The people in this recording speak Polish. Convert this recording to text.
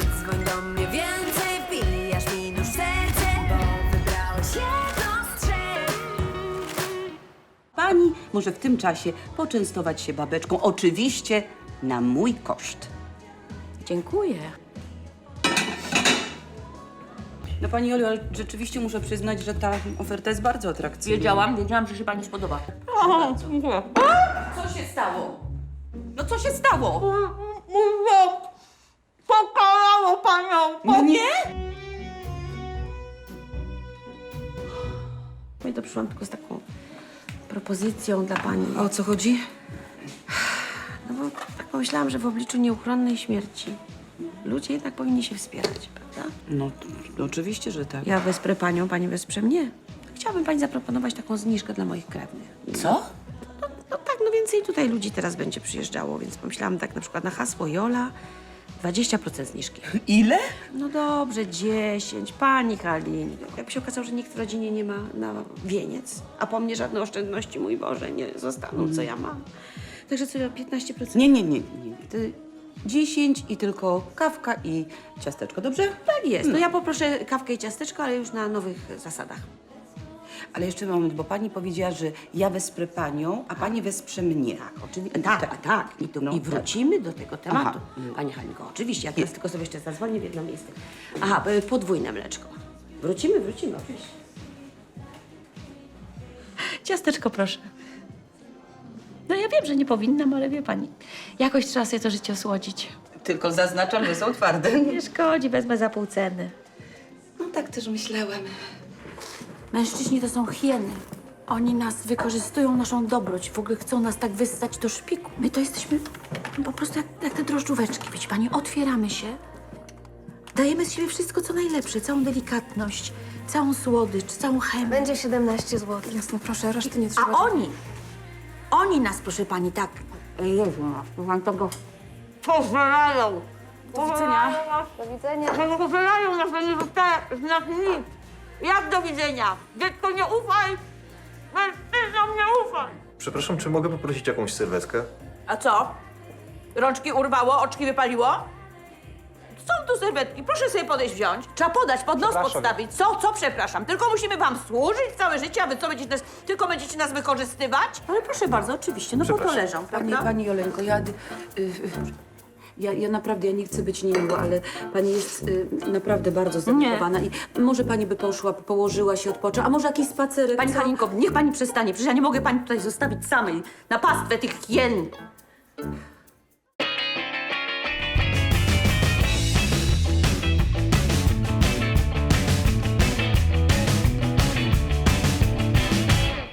dzwoń do mnie więcej Wbijasz mi nóż w serce, bo wybrałeś jedno z trzech Pani może w tym czasie poczęstować się babeczką. Oczywiście na mój koszt. Dziękuję. No pani Jolu, ale rzeczywiście muszę przyznać, że ta oferta jest bardzo atrakcyjna. Wiedziałam, wiedziałam, że się pani spodoba. Co się stało? No co się stało? Pokalało to przyszłam tylko z taką propozycją dla pani. O co chodzi? No bo tak pomyślałam, że w obliczu nieuchronnej śmierci ludzie jednak powinni się wspierać, prawda? No, to, oczywiście, że tak. Ja wesprę panią, pani wesprze mnie. Chciałabym pani zaproponować taką zniżkę dla moich krewnych. Co? No tak, no więcej tutaj ludzi teraz będzie przyjeżdżało, więc pomyślałam tak na przykład na hasło Jola 20% zniżki. Ile? No dobrze, 10. Pani Halin. Jakby się okazało, że nikt w rodzinie nie ma na wieniec, a po mnie żadne oszczędności, mój Boże, nie zostaną, co ja mam. Także co, 15%? Nie, nie, nie, nie. Ty 10 i tylko kawka i ciasteczko, dobrze? Tak jest. No ja poproszę kawkę i ciasteczko, ale już na nowych zasadach. Ale jeszcze moment, bo pani powiedziała, że ja wesprę panią, a pani wesprze mnie. Tak, oczywiście. Tak, tak. I, tu, No, I tak. wrócimy do tego tematu. Aha. Pani Halinko, oczywiście. Ja teraz tylko sobie jeszcze zadzwonię w jedno miejsce. Aha, podwójne mleczko. Wrócimy, wrócimy, oczywiście. Ciasteczko proszę. No ja wiem, że nie powinnam, ale wie pani, jakoś trzeba sobie to życie osłodzić. Tylko zaznaczam, że są twarde. Nie szkodzi, wezmę za pół ceny. No tak też myślałem. Mężczyźni to są hieny. Oni nas wykorzystują, naszą dobroć. W ogóle chcą nas tak wyssać do szpiku. My to jesteśmy po prostu jak, jak te drożdżóweczki, wiecie pani. Otwieramy się, dajemy z siebie wszystko, co najlepsze. Całą delikatność, całą słodycz, całą chemię. Będzie 17 zł. Jasne, proszę, reszty nie A trzeba. oni, oni nas, proszę pani, tak... Jezu, mam tego... Pozwalają. Do widzenia. Do widzenia. Pozwalają nas, że nie zostaje z nas nic. Jak do widzenia? Dziecko, nie ufaj! Mężczyznom nie ufaj! Przepraszam, czy mogę poprosić jakąś sylwetkę? A co? Rączki urwało, oczki wypaliło? Są tu serwetki, proszę sobie podejść wziąć. Trzeba podać, pod nos Przepraszam. podstawić. Co, co przepraszam? Tylko musimy wam służyć całe życie, a wy co będziecie nas, tylko będziecie nas wykorzystywać? Ale proszę bardzo, oczywiście, no bo to Przepraszam. leżą, Pani, prawda? pani Jolenko, ja, y, y, ja, ja naprawdę, ja nie chcę być niemiła, ale pani jest y, naprawdę bardzo zdenerwowana i może pani by poszła, położyła się, odpoczęła, a może jakiś spacerek, Pani co? Halinko, niech pani przestanie, przecież ja nie mogę pani tutaj zostawić samej na pastwę tych hien.